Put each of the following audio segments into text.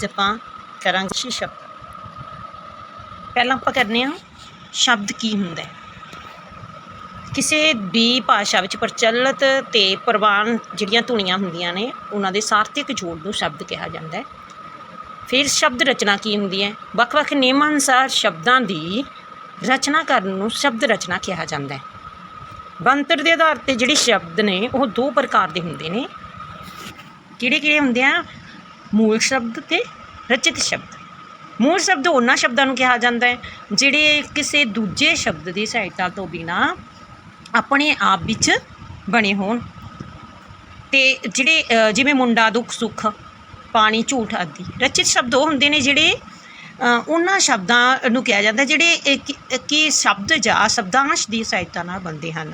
ਅੱਜ ਆਪਾਂ ਕਰਾਂਗੇ ਛੇ ਸ਼ਬਦ। ਪਹਿਲਾਂ ਆਪਾਂ ਕਰਨੇ ਆ, ਸ਼ਬਦ ਕੀ ਹੁੰਦਾ ਹੈ? ਕਿਸੇ ਵੀ ਭਾਸ਼ਾ ਵਿੱਚ ਪ੍ਰਚਲਿਤ ਤੇ ਪ੍ਰਵਾਨ ਜਿਹੜੀਆਂ ਧੁਨੀਆਂ ਹੁੰਦੀਆਂ ਨੇ, ਉਹਨਾਂ ਦੇ ਸਾਰਥਿਕ ਜੋੜ ਨੂੰ ਸ਼ਬਦ ਕਿਹਾ ਜਾਂਦਾ ਹੈ। ਫਿਰ ਸ਼ਬਦ ਰਚਨਾ ਕੀ ਹੁੰਦੀ ਹੈ? ਵੱਖ-ਵੱਖ ਨਿਯਮਾਂ ਅਨੁਸਾਰ ਸ਼ਬਦਾਂ ਦੀ ਰਚਨਾ ਕਰਨ ਨੂੰ ਸ਼ਬਦ ਰਚਨਾ ਕਿਹਾ ਜਾਂਦਾ ਹੈ। ਬੰਤਰ ਦੇ ਆਧਾਰ ਤੇ ਜਿਹੜੇ ਸ਼ਬਦ ਨੇ, ਉਹ ਦੋ ਪ੍ਰਕਾਰ ਦੇ ਹੁੰਦੇ ਨੇ। ਕਿਹੜੇ ਕਿਹੜੇ ਹੁੰਦੇ ਆ? ਮੂਲ ਸ਼ਬਦ ਤੇ ਰਚਿਤ ਸ਼ਬਦ। ਮੂਲ ਸ਼ਬਦ ਉਹਨਾਂ ਸ਼ਬਦਾਂ ਨੂੰ ਕਿਹਾ ਜਾਂਦਾ ਹੈ, ਜਿਹੜੇ ਕਿਸੇ ਦੂਜੇ ਸ਼ਬਦ ਦੀ ਸਹਾਇਤਾ ਤੋਂ ਬਿਨਾ ਆਪਣੇ ਆਪ ਵਿੱਚ ਬਣੇ ਹੋਣ। ਤੇ ਜਿਹੜੇ ਜਿਵੇਂ ਮੁੰਡਾ ਦੁੱਖ ਸੁੱਖ, ਪਾਣੀ ਝੂਠ ਆਦਿ, ਰਚਿਤ ਸ਼ਬਦ ਉਹ ਹੁੰਦੇ ਨੇ ਜਿਹੜੇ ਉਹਨਾਂ ਸ਼ਬਦਾਂ ਨੂੰ ਕਿਹਾ ਜਾਂਦਾ, ਜਿਹੜੇ ਕਿ- ਕਿ ਸ਼ਬਦ ਜਾਂ ਸ਼ਬਦਾਂਸ਼ ਦੀ ਸਹਾਇਤਾ ਨਾਲ ਬਣਦੇ ਹਨ।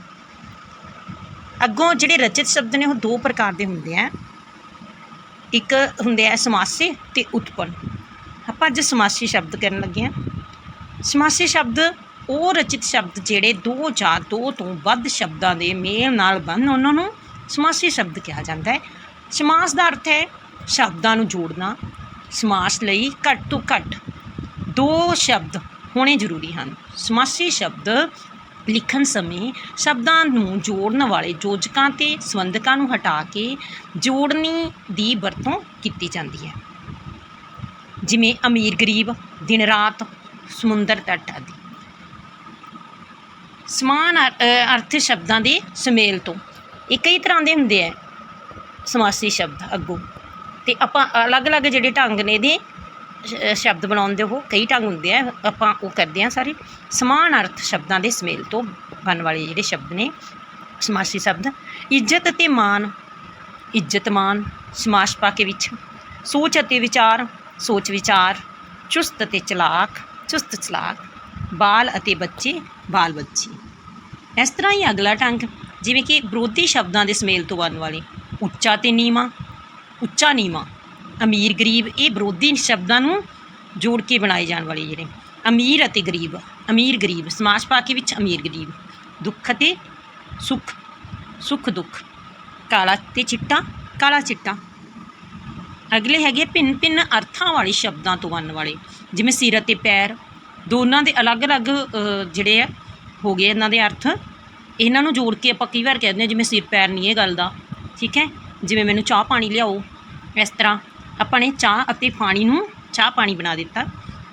ਅੱਗੋਂ ਜਿਹੜੇ ਰਚਿਤ ਸ਼ਬਦ ਨੇ ਉਹ ਦੋ ਪ੍ਰਕਾਰ ਦੇ ਹੁੰਦੇ ਆ। ਇੱਕ ਹੁੰਦੇ ਆ ਸਮਾਸੇ ਤੇ ਉਤਪੰਨ। ਆਪਾਂ ਅੱਜ ਸਮਾਸੀ ਸ਼ਬਦ ਕਰਨ ਲੱਗੇ ਆ ਸਮਾਸੀ ਸ਼ਬਦ ਉਹ ਰਚਿਤ ਸ਼ਬਦ ਜਿਹੜੇ ਦੋ ਜਾਂ ਦੋ ਤੋਂ ਵੱਧ ਸ਼ਬਦਾਂ ਦੇ ਮੇਲ ਨਾਲ ਬਣਨ ਉਹਨਾਂ ਨੂੰ ਸਮਾਸੀ ਸ਼ਬਦ ਕਿਹਾ ਜਾਂਦਾ ਹੈ। ਸਮਾਸ ਦਾ ਅਰਥ ਹੈ ਸ਼ਬਦਾਂ ਨੂੰ ਜੋੜਨਾ। ਸਮਾਸ ਲਈ ਘੱਟ ਤੋਂ ਘੱਟ ਦੋ ਸ਼ਬਦ ਹੋਣੇ ਜ਼ਰੂਰੀ ਹਨ। ਸਮਾਸੀ ਸ਼ਬਦ ਲਿਖਣ ਸਮੇਂ ਸ਼ਬਦਾਂ ਨੂੰ ਜੋੜਨ ਵਾਲੇ ਯੋਜਕਾਂ ਤੇ ਸੰਬੰਧਕਾਂ ਨੂੰ ਹਟਾ ਕੇ ਜੋੜਨੀ ਦੀ ਵਰਤੋਂ ਕੀਤੀ ਜਾਂਦੀ ਹੈ। ਜਿਵੇਂ ਅਮੀਰ ਗਰੀਬ, ਦਿਨ ਰਾਤ ਸਮੁੰਦਰ ਤੱਟ ਆਦਿ। ਸਮਾਨ ਅਰਥ ਸ਼ਬਦਾਂ ਦੇ ਸੁਮੇਲ ਤੋਂ ਇਹ ਕਈ ਤਰ੍ਹਾਂ ਦੇ ਹੁੰਦੇ ਆ ਸਮਾਸੀ ਸ਼ਬਦ ਅੱਗੋਂ। ਤੇ ਆਪਾਂ ਅਲੱਗ-ਅਲੱਗ ਜਿਹੜੇ ਢੰਗ ਨੇ ਇਹਦੇ ਸ਼ਬਦ ਬਣਾਉਣ ਦੇ ਉਹ, ਕਈ ਢੰਗ ਹੁੰਦੇ ਆ, ਆਪਾਂ ਉਹ ਕਰਦੇ ਆ ਸਾਰੇ। ਸਮਾਨ ਅਰਥ ਸ਼ਬਦਾਂ ਦੇ ਸਮੇਲ ਤੋਂ ਬਣਨ ਵਾਲੇ ਜਿਹੜੇ ਸ਼ਬਦ ਨੇ, ਸਮਾਸੀ ਸ਼ਬਦ। ਇੱਜ਼ਤ ਅਤੇ ਮਾਨ ਇੱਜ਼ਤ ਮਾਨ ਸਮਾਸ ਪਾ ਕੇ ਵਿੱਚ। ਸੋਚ ਅਤੇ ਵਿਚਾਰ, ਸੋਚ ਵਿਚਾਰ। ਚੁਸਤ ਅਤੇ ਚਲਾਕ, ਚੁਸਤ ਚਲਾਕ। ਬਾਲ ਅਤੇ ਬੱਚੇ, ਬਾਲ ਬੱਚੀ। ਇਸ ਤਰ੍ਹਾਂ ਹੀ ਅਗਲਾ ਢੰਗ, ਜਿਵੇਂ ਕਿ ਵਿਰੋਧੀ ਸ਼ਬਦਾਂ ਦੇ ਸਮੇਲ ਤੋਂ ਬਣਨ ਵਾਲੇ। ਉੱਚਾ ਤੇ ਨੀਵਾਂ, ਉੱਚਾ ਨੀਵਾਂ। ਅਮੀਰ ਗਰੀਬ, ਇਹ ਵਿਰੋਧੀ ਸ਼ਬਦਾਂ ਨੂੰ ਜੋੜ ਕੇ ਬਣਾਏ ਜਾਣ ਵਾਲੇ ਜਿਹੜੇ ਅਮੀਰ ਅਤੇ ਗਰੀਬ, ਅਮੀਰ ਗਰੀਬ, ਸਮਾਜ ਪਾ ਕੇ ਵਿੱਚ ਅਮੀਰ ਗਰੀਬ, ਦੁੱਖ ਅਤੇ ਸੁੱਖ ਸੁੱਖ ਦੁੱਖ, ਕਾਲਾ ਤੇ ਚਿੱਟਾ, ਕਾਲਾ ਚਿੱਟਾ। ਅਗਲੇ ਹੈਗੇ ਭਿੰਨ ਭਿੰਨ ਅਰਥਾਂ ਵਾਲੇ ਸ਼ਬਦਾਂ ਤੋਂ ਬਣਨ ਵਾਲੇ, ਜਿਵੇਂ ਸਿਰ ਅਤੇ ਪੈਰ, ਦੋਨਾਂ ਦੇ ਅਲੱਗ-ਅਲੱਗ ਜਿਹੜੇ ਆ, ਹੋ ਗਏ ਇਹਨਾਂ ਦੇ ਅਰਥ। ਇਹਨਾਂ ਨੂੰ ਜੋੜ ਕੇ ਆਪਾਂ ਕਈ ਵਾਰ ਕਹਿੰਦੇ ਹਾਂ ਜਿਵੇਂ ਸਿਰ ਪੈਰ ਨਹੀਂ ਇਹ ਗੱਲ ਦਾ, ਠੀਕ ਹੈ? ਜਿਵੇਂ ਮੈਨੂੰ ਚਾਹ ਪਾਣੀ ਲਿਆਓ, ਇਸ ਤਰ੍ਹਾਂ। ਆਪਾਂ ਨੇ ਚਾਹ ਅਤੇ ਪਾਣੀ ਨੂੰ ਚਾਹ ਪਾਣੀ ਬਣਾ ਦਿੱਤਾ।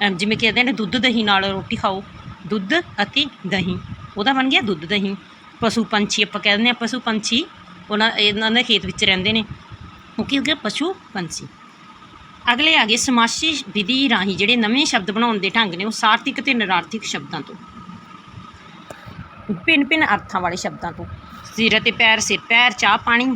ਅਮ ਜਿਵੇਂ ਕਹਿੰਦੇ ਨੇ ਦੁੱਧ, ਦਹੀਂ ਨਾਲ ਰੋਟੀ ਖਾਓ। ਦੁੱਧ ਅਤੇ ਦਹੀਂ, ਉਹਦਾ ਬਣ ਗਿਆ ਦੁੱਧ, ਦਹੀਂ। ਪਸ਼ੂ ਪੰਛੀ ਆਪਾਂ ਕਹਿੰਦੇ ਹਾਂ, ਪਸ਼ੂ ਪੰਛੀ ਉਹਨਾਂ, ਇਹਨਾਂ ਦੇ ਖੇਤ ਵਿੱਚ ਰਹਿੰਦੇ ਨੇ। ਉਹ ਕੀ ਹੋ ਗਿਆ? ਪਸ਼ੂ ਪੰਛੀ। ਅਗਲੇ ਆ ਗਏ ਸਮਾਸੀ ਵਿਧੀ ਰਾਹੀਂ, ਜਿਹੜੇ ਨਵੇਂ ਸ਼ਬਦ ਬਣਾਉਣ ਦੇ ਢੰਗ ਨੇ, ਉਹ ਸਾਰਥਿਕ ਤੇ ਨਿਰਾਰਥਿਕ ਸ਼ਬਦਾਂ ਤੋਂ। ਭਿੰਨ ਭਿੰਨ ਅਰਥਾਂ ਵਾਲੇ ਸ਼ਬਦਾਂ ਤੋਂ। ਸਿਰ ਅਤੇ ਪੈਰ, ਸਿਰ, ਪੈਰ, ਚਾਹ, ਪਾਣੀ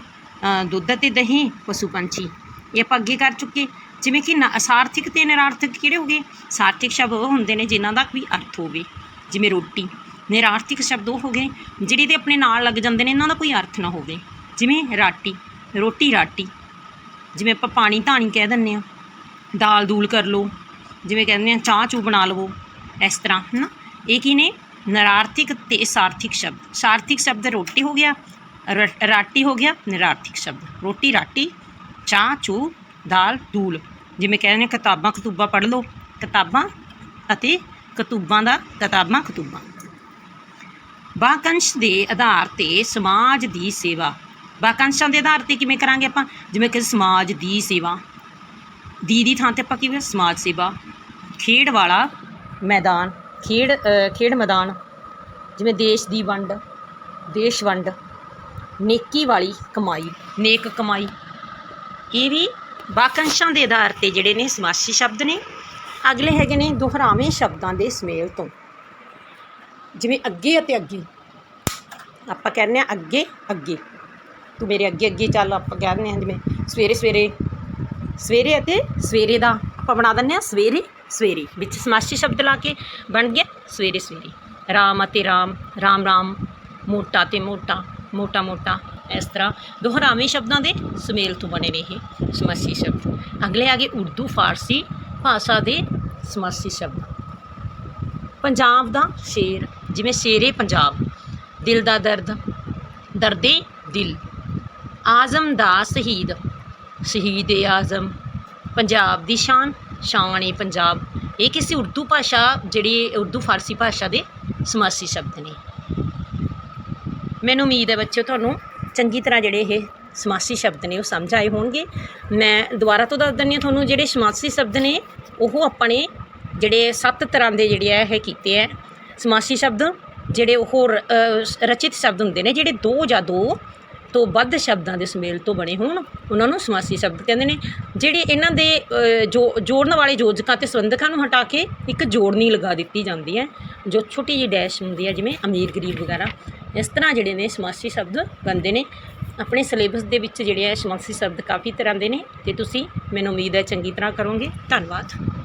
ਦੁੱਧ ਅਤੇ ਦਹੀਂ, ਪਸ਼ੂ ਪੰਛੀ। ਇਹ ਆਪਾਂ ਅੱਗੇ ਕਰ ਚੁੱਕੇ। ਜਿਵੇਂ ਕਿ ਨ- ਸਾਰਥਿਕ ਤੇ ਨਿਰਾਰਥਿਕ ਕਿਹੜੇ ਹੋ ਗਏ? ਸਾਰਥਿਕ ਸ਼ਬਦ ਉਹ ਹੁੰਦੇ ਨੇ ਜਿਨ੍ਹਾਂ ਦਾ ਕੋਈ ਅਰਥ ਹੋਵੇ। ਜਿਵੇਂ ਰੋਟੀ। ਨਿਰਾਰਥਿਕ ਸ਼ਬਦ ਉਹ ਹੋ ਗਏ ਜਿਹੜੇ ਦੇ ਆਪਣੇ ਨਾਲ ਲੱਗ ਜਾਂਦੇ ਨੇ, ਇਹਨਾਂ ਦਾ ਕੋਈ ਅਰਥ ਨਾ ਹੋਵੇ। ਜਿਵੇਂ ਰਾਟੀ। ਰੋਟੀ ਰਾਟੀ। ਜਿਵੇਂ ਆਪਾਂ ਪਾਣੀ ਧਾਣੀ ਕਹਿ ਦਿੰਦੇ ਆ ਦਾਲ ਦੂਲ ਕਰ ਲਓ। ਜਿਵੇਂ ਕਹਿੰਦੇ ਆ ਚਾਹ ਚੂ ਬਣਾ ਲਵੋ। ਇਸ ਤਰ੍ਹਾਂ, ਹਨਾ? ਇਹ ਕੀ ਨੇ? ਨਿਰਾਰਥਿਕ ਤੇ ਸਾਰਥਿਕ ਸ਼ਬਦ। ਸਾਰਥਿਕ ਸ਼ਬਦ ਰੋਟੀ ਹੋ ਗਿਆ। ਰ- ਰਾਟੀ ਹੋ ਗਿਆ। ਨਿਰਾਰਥਿਕ ਸ਼ਬਦ। ਰੋਟੀ ਰਾਟੀ ਚਾਹ, ਚੂ, ਦਾਲ, ਦੂਲ। ਜਿਵੇਂ ਕਹਿੰਦੇ ਨੇ, ਕਿਤਾਬਾਂ, ਕਤੂਬਾਂ ਪੜ੍ਹ ਲਓ। ਕਿਤਾਬਾਂ ਅਤੇ ਕਤੂਬਾਂ ਦਾ, ਕਿਤਾਬਾਂ, ਕਤੂਬਾਂ। ਵਾਕੰਸ਼ ਦੇ ਆਧਾਰ ਤੇ ਸਮਾਜ ਦੀ ਸੇਵਾ। ਵਾਕੰਸ਼ਾਂ ਦੇ ਆਧਾਰ ਤੇ ਕਿਵੇਂ ਕਰਾਂਗੇ ਆਪਾਂ? ਜਿਵੇਂ ਕਿ ਸਮਾਜ ਦੀ ਸੇਵਾ। ਦੀ ਦੀ ਥਾਂ ਤੇ ਆਪਾਂ ਕੀ ਸਮਾਜ ਸੇਵਾ। ਖੇਡ ਵਾਲਾ ਮੈਦਾਨ। ਖੇਡ ਖੇਡ ਮੈਦਾਨ। ਜਿਵੇਂ ਦੇਸ਼ ਦੀ ਵੰਡ, ਦੇਸ਼ ਵੰਡ। ਨੇਕੀ ਵਾਲੀ ਕਮਾਈ। ਨੇਕ ਕਮਾਈ। ਇਹ ਵੀ ਵਾਕੰਸ਼ਾਂ ਦੇ ਆਧਾਰ ਤੇ ਜਿਹੜੇ ਨੇ ਸਮਾਸੀ ਸ਼ਬਦ ਨੇ। ਅਗਲੇ ਹੈਗੇ ਨੇ ਦੁਹਰਾਵੇਂ ਸ਼ਬਦਾਂ ਦੇ ਸਮੇਲ ਤੋਂ। ਜਿਵੇਂ ਅੱਗੇ ਅਤੇ ਅੱਗੇ। ਆਪਾਂ ਕਹਿੰਦੇ ਆ ਅੱਗੇ ਅੱਗੇ। ਤੂੰ ਮੇਰੇ ਅੱਗੇ ਅੱਗੇ ਚੱਲ, ਆਪਾਂ ਕਹਿੰਦੇ ਆ ਜਿਵੇਂ ਸਵੇਰੇ ਸਵੇਰੇ ਸਵੇਰੇ ਅਤੇ ਸਵੇਰੇ ਦਾ। ਆਪਾਂ ਬਣਾ ਦਿੰਦੇ ਆ ਸਵੇਰੇ ਸਵੇਰੇ। ਵਿੱਚ ਸਮਾਸੀ ਸ਼ਬਦ ਲਾ ਕੇ ਬਣ ਗਿਆ ਸਵੇਰੇ ਸਵੇਰੇ। ਰਾਮ ਅਤੇ ਰਾਮ ਰਾਮ ਰਾਮ। ਮੋਟਾ ਤੇ ਮੋਟਾ ਮੋਟਾ ਮੋਟਾ। ਇਸ ਤਰ੍ਹਾਂ ਦੁਹਰਾਵੇਂ ਸ਼ਬਦਾਂ ਦੇ ਸੁਮੇਲ ਤੋਂ ਬਣੇ ਨੇ ਇਹ ਸਮਾਸੀ ਸ਼ਬਦ। ਅਗਲੇ ਆ ਗਏ ਉਰਦੂ, ਫਾਰਸੀ, ਭਾਸ਼ਾ ਦੇ ਸਮਾਸੀ ਸ਼ਬਦ। ਪੰਜਾਬ ਦਾ ਸ਼ੇਰ, ਜਿਵੇਂ ਸ਼ੇਰੇ ਪੰਜਾਬ, ਦਿਲ ਦਾ ਦਰਦ, ਦਰਦੇ ਦਿਲ, ਆਜ਼ਮ ਦਾ ਸ਼ਹੀਦ ਸ਼ਹੀਦ ਏ ਆਜ਼ਮ, ਪੰਜਾਬ ਦੀ ਸ਼ਾਨ ਸ਼ਾਨ ਏ ਪੰਜਾਬ। ਇਹ ਕਿਸੇ ਉਰਦੂ ਭਾਸ਼ਾ, ਜਿਹੜੀ ਉਰਦੂ ਫਾਰਸੀ ਭਾਸ਼ਾ ਦੇ ਸਮਾਸੀ ਸ਼ਬਦ ਨੇ। ਮੈਨੂੰ ਉਮੀਦ ਹੈ ਬੱਚਿਓ, ਤੁਹਾਨੂੰ ਚੰਗੀ ਤਰ੍ਹਾਂ ਜਿਹੜੇ ਇਹ ਸਮਾਸੀ ਸ਼ਬਦ ਨੇ ਉਹ ਸਮਝ ਆਏ ਹੋਣਗੇ। ਮੈਂ ਦੁਬਾਰਾ ਤੋਂ ਦੱਸ ਦਿੰਦੀ ਹਾਂ, ਤੁਹਾਨੂੰ ਜਿਹੜੇ ਸਮਾਸੀ ਸ਼ਬਦ ਨੇ, ਉਹ ਆਪਣੇ ਜਿਹੜੇ ਸੱਤ ਤਰ੍ਹਾਂ ਦੇ ਜਿਹੜੇ ਆ ਇਹ ਕੀਤੇ ਆ। ਸਮਾਸੀ ਸ਼ਬਦ ਜਿਹੜੇ ਉਹ ਰਚਿਤ ਸ਼ਬਦ ਹੁੰਦੇ ਨੇ, ਜਿਹੜੇ ਦੋ ਜਾਂ ਦੋ ਤੋਂ ਵੱਧ ਸ਼ਬਦਾਂ ਦੇ ਸੁਮੇਲ ਤੋਂ ਬਣੇ ਹੋਣ, ਉਹਨਾਂ ਨੂੰ ਸਮਾਸੀ ਸ਼ਬਦ ਕਹਿੰਦੇ ਨੇ। ਜਿਹੜੇ ਇਹਨਾਂ ਦੇ ਜੋ, ਜੋੜਨ ਵਾਲੇ ਯੋਜਕਾਂ ਤੇ ਸੰਬੰਧਕਾਂ ਨੂੰ ਹਟਾ ਕੇ ਇੱਕ ਜੋੜਨੀ ਲਗਾ ਦਿੱਤੀ ਜਾਂਦੀ ਹੈ, ਜੋ ਛੋਟੀ ਜਿਹੀ ਡੈਸ਼ ਹੁੰਦੀ ਹੈ, ਜਿਵੇਂ ਅਮੀਰ ਗਰੀਬ ਵਗੈਰਾ। ਇਸ ਤਰ੍ਹਾਂ ਜਿਹੜੇ ਨੇ ਸਮਾਸੀ ਸ਼ਬਦ ਬਣਦੇ ਨੇ। ਆਪਣੇ ਸਿਲੇਬਸ ਦੇ ਵਿੱਚ ਜਿਹੜੇ ਆ ਸਮਾਸੀ ਸ਼ਬਦ ਕਾਫੀ ਤਰ੍ਹਾਂ ਦੇ ਨੇ ਤੇ ਤੁਸੀਂ ਮੈਨੂੰ ਉਮੀਦ ਹੈ ਚੰਗੀ ਤਰ੍ਹਾਂ ਕਰੋਗੇ। ਧੰਨਵਾਦ।